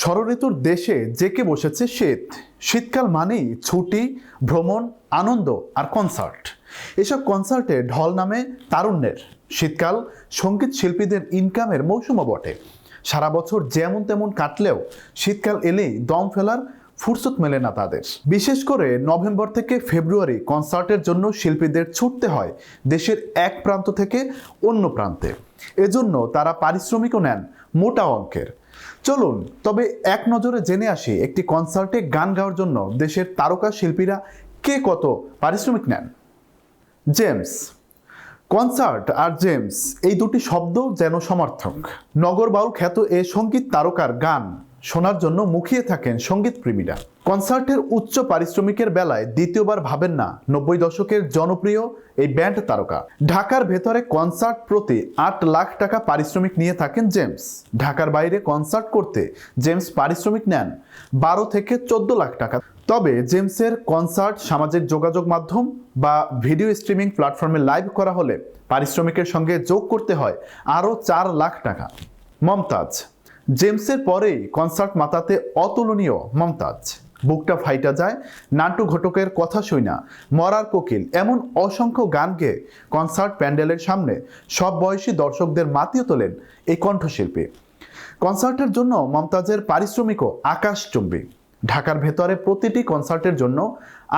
ষড়ঋতুর দেশে জেকে বসেছে শীত। শীতকাল মানেই ছুটি, ভ্রমণ, আনন্দ আর কনসার্ট এসব কনসার্টে ঢল নামে তারুণ্যের। শীতকাল সংগীত শিল্পীদের ইনকামের মৌসুমও বটে। সারা বছর যেমন তেমন কাটলেও শীতকাল এলেই দম ফেলার ফুরসত মেলে না তাদের। বিশেষ করে নভেম্বর থেকে ফেব্রুয়ারি কনসার্টের জন্য শিল্পীদের ছুটতে হয় দেশের এক প্রান্ত থেকে অন্য প্রান্তে। এজন্য তারা পারিশ্রমিকও নেন মোটা অঙ্কের। চলুন, তবে এক নজরে জেনে আসি, একটি কনসার্টে গান গাওয়ার জন্য দেশের তারকা শিল্পীরা কে কত পারিশ্রমিক নেন? জেমস। কনসার্ট আর জেমস, এই দুটি শব্দ যেন সমর্থক। নগর বাউল খ্যাত এ সংগীত তারকার গান শোনার জন্য মুখিয়ে থাকেন সংগীত প্রেমীরা কনসার্টের উচ্চ পারিশ্রমিকের বেলায় দ্বিতীয়বার ভাবেন না নব্বই দশকের জনপ্রিয় এই ব্যান্ড তারকা। ঢাকার ভেতরে কনসার্ট প্রতি আট লাখ টাকা পারিশ্রমিক নিয়ে থাকেন জেমস। ঢাকার বাইরে কনসার্ট করতে জেমস পারিশ্রমিক নেন বারো থেকে চোদ্দ লাখ টাকা। তবে জেমসের কনসার্ট সামাজিক যোগাযোগ মাধ্যম বা ভিডিও স্ট্রিমিং প্ল্যাটফর্মে লাইভ করা হলে পারিশ্রমিকের সঙ্গে যোগ করতে হয় আরও চার লাখ টাকা। মমতাজ। জেমসের পরেই কনসার্ট মাতাতে অতুলনীয় মমতাজ। বুকটা ফাইটা যায়, নাটু ঘটকের কথা শুই না, মরার কোকিল, এমন অসংখ্য গান গেয়ে কনসার্ট প্যান্ডেলের সামনে সব বয়সী দর্শকদের মাতিয়ে তোলেন এই কণ্ঠশিল্পী। কনসার্টের জন্য মমতাজের পারিশ্রমিকও আকাশচুম্বী। ঢাকার ভেতরে প্রতিটি কনসার্টের জন্য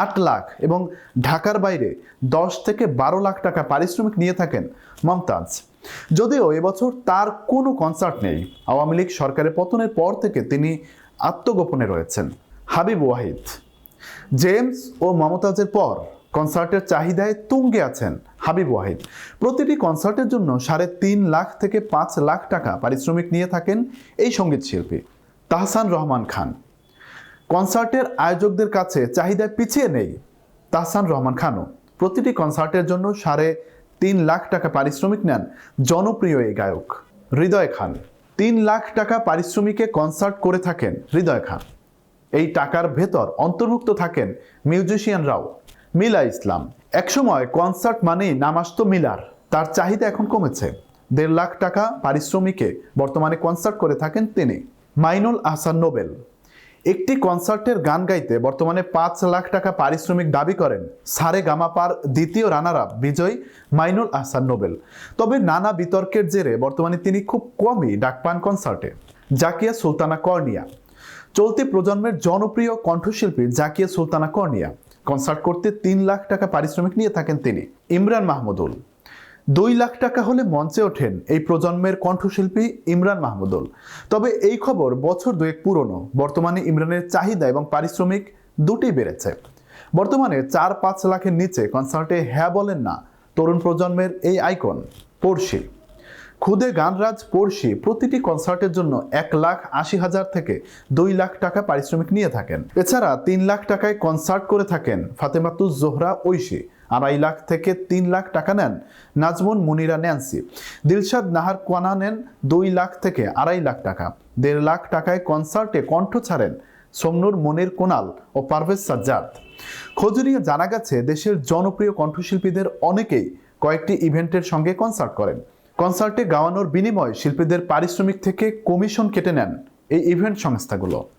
আট লাখ এবং ঢাকার বাইরে দশ থেকে বারো লাখ টাকা পারিশ্রমিক নিয়ে থাকেন মমতাজ। যদিও এবছর তার কোনো কনসার্ট নেই, আওয়ামী লীগ সরকারের পতনের পর থেকে তিনি আত্মগোপনে রয়েছেন। হাবিব ওয়াহিদ। জেমস ও মমতাজের পর কনসার্টের চাহিদায় তুঙ্গে আছেন হাবিব ওয়াহিদ। প্রতিটি কনসার্টের জন্য সাড়ে তিন লাখ থেকে পাঁচ লাখ টাকা পারিশ্রমিক নিয়ে থাকেন এই সংগীত শিল্পী তাহসান রহমান খান। কনসার্টের আয়োজকদের কাছে চাহিদায় পিছিয়ে নেই তাহসান রহমান খানও। প্রতিটি কনসার্টের জন্য সাড়ে তিন লাখ টাকা পারিশ্রমিক নেন জনপ্রিয় এই গায়ক। হৃদয় খান। তিন লাখ টাকা পারিশ্রমিকে কনসার্ট করে থাকেন হৃদয় খান। এই টাকার ভেতর অন্তর্ভুক্ত থাকেন মিউজিশিয়ানরাও মিলা ইসলাম। একসময় কনসার্ট মানেই নাম আসতো মিলার। তার চাহিদা এখন কমেছে। দেড় লাখ টাকা পারিশ্রমিকে বর্তমানে কনসার্ট করে থাকেন তিনি, মাইনুল আহসান নোবেল। একটি কনসার্টের গান গাইতে বর্তমানে পাঁচ লাখ টাকা পারিশ্রমিক দাবি করেন সারে গামাপার দ্বিতীয় রানার আপ বিজয় মাইনুল আহসান নোবেল। তবে নানা বিতর্কের জেরে বর্তমানে তিনি খুব কমই ডাক পান কনসার্টে। জাকিয়া সুলতানা কর্নিয়া। চলতি প্রজন্মের জনপ্রিয় কণ্ঠশিল্পী জাকিয়া সুলতানা কর্নিয়া। কনসার্ট করতে তিন লাখ টাকা পারিশ্রমিক নিয়ে থাকেন তিনি, ইমরান মাহমুদুল। দুই লাখ টাকা হলে মঞ্চে ওঠেন এই প্রজন্মের কণ্ঠশিল্পী ইমরান মাহমুদুল। তবে এই খবর বছর দুয়েক পুরনো। বর্তমানে ইমরানের চাহিদা এবং পারিশ্রমিক দুটি বেড়েছে। বর্তমানে চার পাঁচ লাখের নিচে কনসার্টে হ্যাঁ বলেন না। তরুণ প্রজন্মের এই আইকন, পড়শি। খুদে গানরাজ পড়শি প্রতিটি কনসার্টের জন্য এক লাখ আশি হাজার থেকে দুই লাখ টাকা পারিশ্রমিক নিয়ে থাকেন। এছাড়া তিন লাখ টাকায় কনসার্ট করে থাকেন ফাতেমাতুজ জোহরা ঐশী। আড়াই লাখ থেকে তিন লাখ টাকা নেন নাজমুন, মুনিরা, ন্যান্সি। দিলশাদ নাহার কোয়ানা নেন দুই লাখ থেকে আড়াই লাখ টাকা। দেড় লাখ টাকায় কনসার্টে কণ্ঠ ছাড়েন সোমনুর, মনির কোনাল ও পারভেজ সাজ্জাদ। খোঁজ নিয়ে জানা গেছে, দেশের জনপ্রিয় কণ্ঠশিল্পীদের অনেকেই কয়েকটি ইভেন্টের সঙ্গে কনসার্ট করেন। কনসার্টে গাওয়ানোর বিনিময়ে শিল্পীদের পারিশ্রমিক থেকে কমিশন কেটে নেন এই ইভেন্ট সংস্থাগুলো।